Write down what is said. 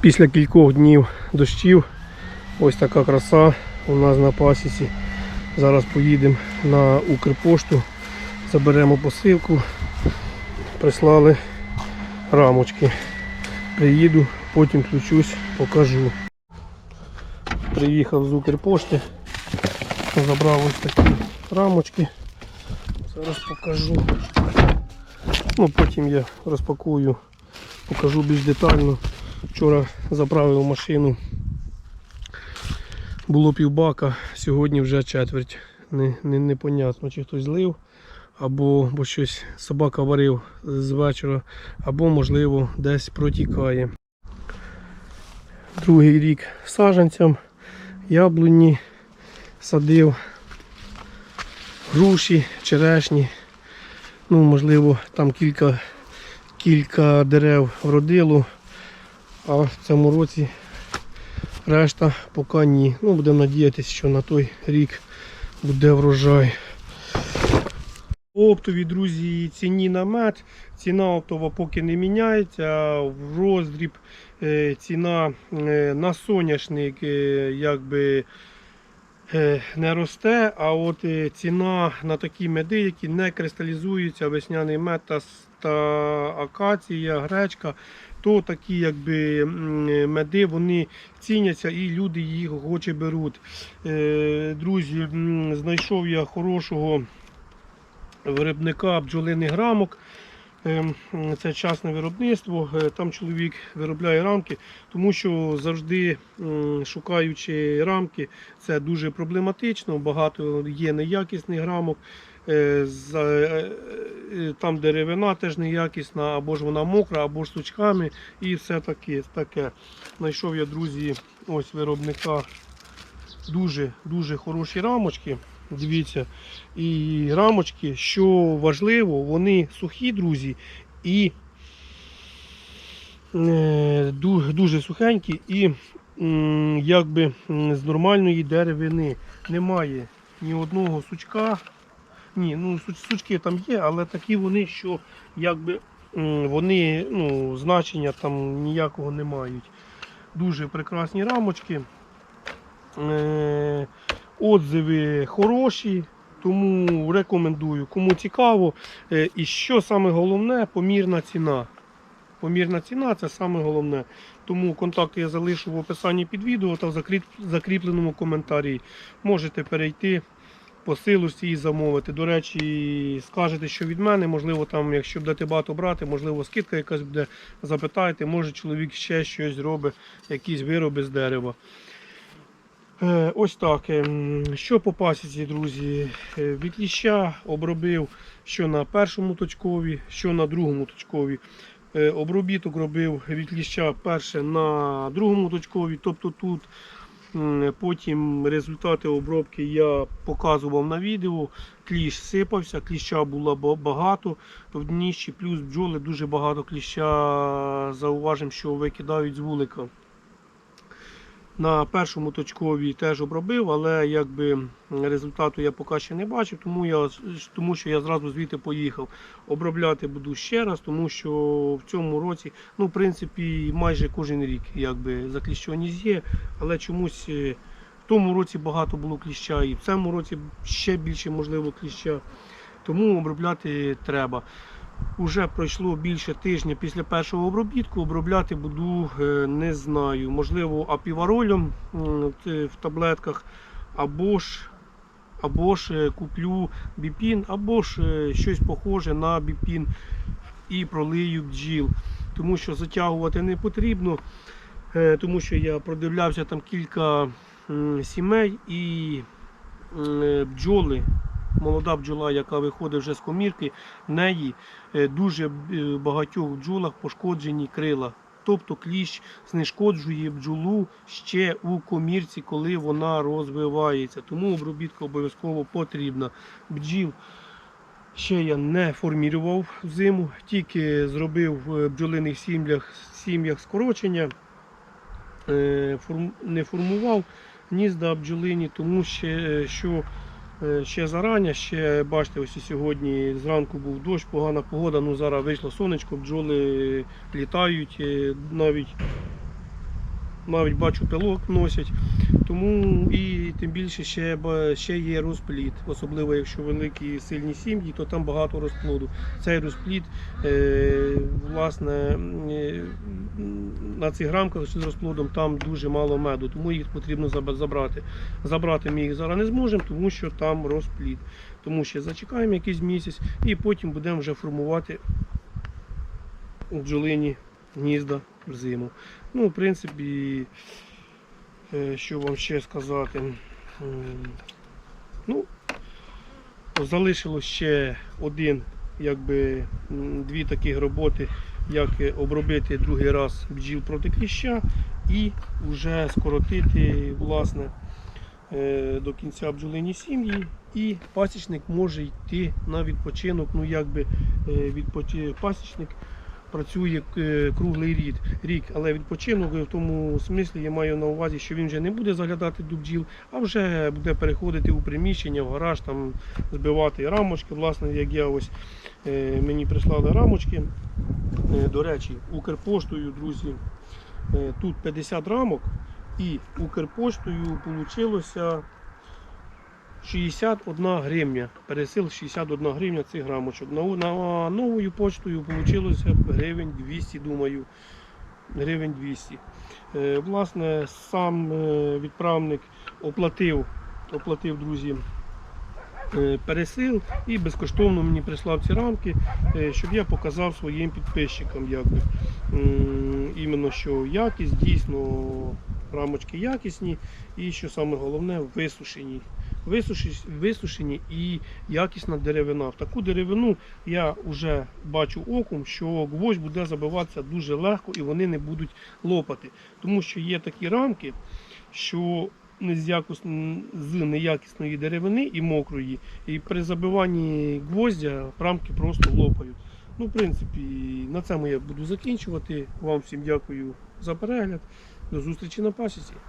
Після кількох днів дощів ось така краса у нас на пасіці. Зараз поїдемо на Укрпошту, заберемо посилку, прислали рамочки. Приїду, потім включусь, покажу. Приїхав з Укрпошти, забрав ось такі рамочки. Зараз покажу. Ну, потім я розпакую, покажу більш детально. Вчора заправив машину. Було півбака, сьогодні вже четверть. Не, не, непонятно, чи хтось злив, або бо щось собака варив з вечора, або, можливо, десь протікає. Другий рік саджанцям, яблуні садив, груші, черешні. Ну, можливо, там кілька, кілька дерев вродило, а в цьому році решта поки ні. Ну, будемо надіятися, що на той рік буде врожай. Оптові, друзі, ціні на мед. Ціна оптова поки не міняється. В роздріб е, ціна е, на соняшник е, якби не росте, а от ціна на такі меди, які не кристалізуються, весняний мед та акація, гречка, то такі якби меди вони ціняться і люди їх охоче беруть. Е, Друзі, знайшов я хорошого виробника бджолиних рамок. Ем, Це частне виробництво. Е, Там чоловік виробляє рамки, тому що завжди шукаючи рамки, це дуже проблематично. Багато є неякісних рамок. Е, е, е, Там деревина теж неякісна, або ж вона мокра, або ж сучками, і все таке. таке. Знайшов я, друзі, ось виробника дуже дуже хороші рамочки. Дивіться, і рамочки, що важливо, вони сухі, друзі, і е, дуже сухенькі і якби з нормальної деревини немає ні одного сучка. Ні, ну сучки там є, але такі вони, що якби вони ну, значення там ніякого не мають. Дуже прекрасні рамочки. Отзиви хороші, тому рекомендую. Кому цікаво. Е, І що саме головне, помірна ціна. Помірна ціна це саме головне. Тому контакти я залишу в описанні під відео та в закріпленому коментарі. Можете перейти по силості і замовити. До речі, скажете, що від мене, можливо, там, якщо будете багато брати, можливо, скидка якась буде, запитайте, може чоловік ще щось робить, якісь вироби з дерева. Е, Ось так. ем, Що по пасіці, друзі? Е, Від ліща обробив що на першому точкові, що на другому точкові. Е, Обробіток робив від ліща перше на другому точкові, тобто тут. Потім результати обробки я показував на відео. Кліщ сипався, кліща було багато в дніщі, плюс бджоли дуже багато кліща зауважимо, що викидають з вулика. На першому точкові теж обробив, але якби результату я поки ще не бачив, тому, я, тому що я зразу звідти поїхав. Обробляти буду ще раз, тому що в цьому році, ну, в принципі, майже кожен рік якби закліщеність є, але чомусь е, в тому році багато було кліща, і в цьому році ще більше можливо кліща. Тому обробляти треба. Уже пройшло більше тижня після першого обробітку. Обробляти буду е, не знаю. Можливо, апіваролем в таблетках, або ж, або ж е, куплю біпін, або ж е, щось похоже на біпін і пролию бджіл. Тому що затягувати не потрібно, тому що я продивлявся там кілька сімей і бджоли. Молода бджола, яка виходить вже з комірки, в неї е, дуже е, багатьох бджолах пошкоджені крила. Тобто кліщ знешкоджує бджолу ще у комірці, коли вона розвивається. Тому обробітка обов'язково потрібна. Бджіл ще я не формірував зиму, тільки зробив в бджолиних сім'ях, сім'ях скорочення. Е, не формував гнізда бджолині, тому що Ще зарання, ще бачите, ось сьогодні зранку був дощ, погана погода. Ну зараз вийшло сонечко, бджоли літають, е, навіть навіть бачу пилок носять. Тому і тим більше ще, ще є розплід, особливо якщо великі сильні сім'ї, то там багато розплоду. Цей розплід, е, власне, е, на цих рамках з розплодом там дуже мало меду, тому їх потрібно забрати. Забрати ми їх зараз не зможемо, тому що там розплід. Тому ще зачекаємо якийсь місяць і потім будемо вже формувати бджолині гнізда в зиму. Ну, в принципі, е, що вам ще сказати. Ну, залишилось ще один, якби дві таких роботи, як обробити другий раз бджіл проти кліща і вже скоротити власне е, до кінця бджолині сім'ї. І пасічник може йти на відпочинок. Ну, якби е, відпочи... пасічник працює е, круглий рік, рік, але відпочинок в тому смислі я маю на увазі, що він вже не буде заглядати до бджіл, а вже буде переходити у приміщення, в гараж, там збивати рамочки. Власне, як я ось е, мені прислали рамочки. Е, До речі, Укрпоштою, друзі, тут 50 рамок, і Укрпоштою вийшло 61 гривня. Пересил 61 гривня цих грамочок. На, на новою почтою вийшло гривень 200, думаю. Гривень 200. Е, власне, сам е, відправник оплатив, оплатив друзі. е, Пересил і безкоштовно мені прислав ці рамки, е, щоб я показав своїм підписчикам, якби м, іменно що якість, дійсно рамочки якісні і що саме головне висушені. Висушені і якісна деревина. В таку деревину я вже бачу оком, що гвоздь буде забиватися дуже легко і вони не будуть лопати. Тому що є такі рамки, що з неякісної деревини і мокрої, і при забиванні гвоздя рамки просто лопають. Ну, в принципі, на цьому я буду закінчувати. Вам всім дякую за перегляд. До зустрічі на пасіці.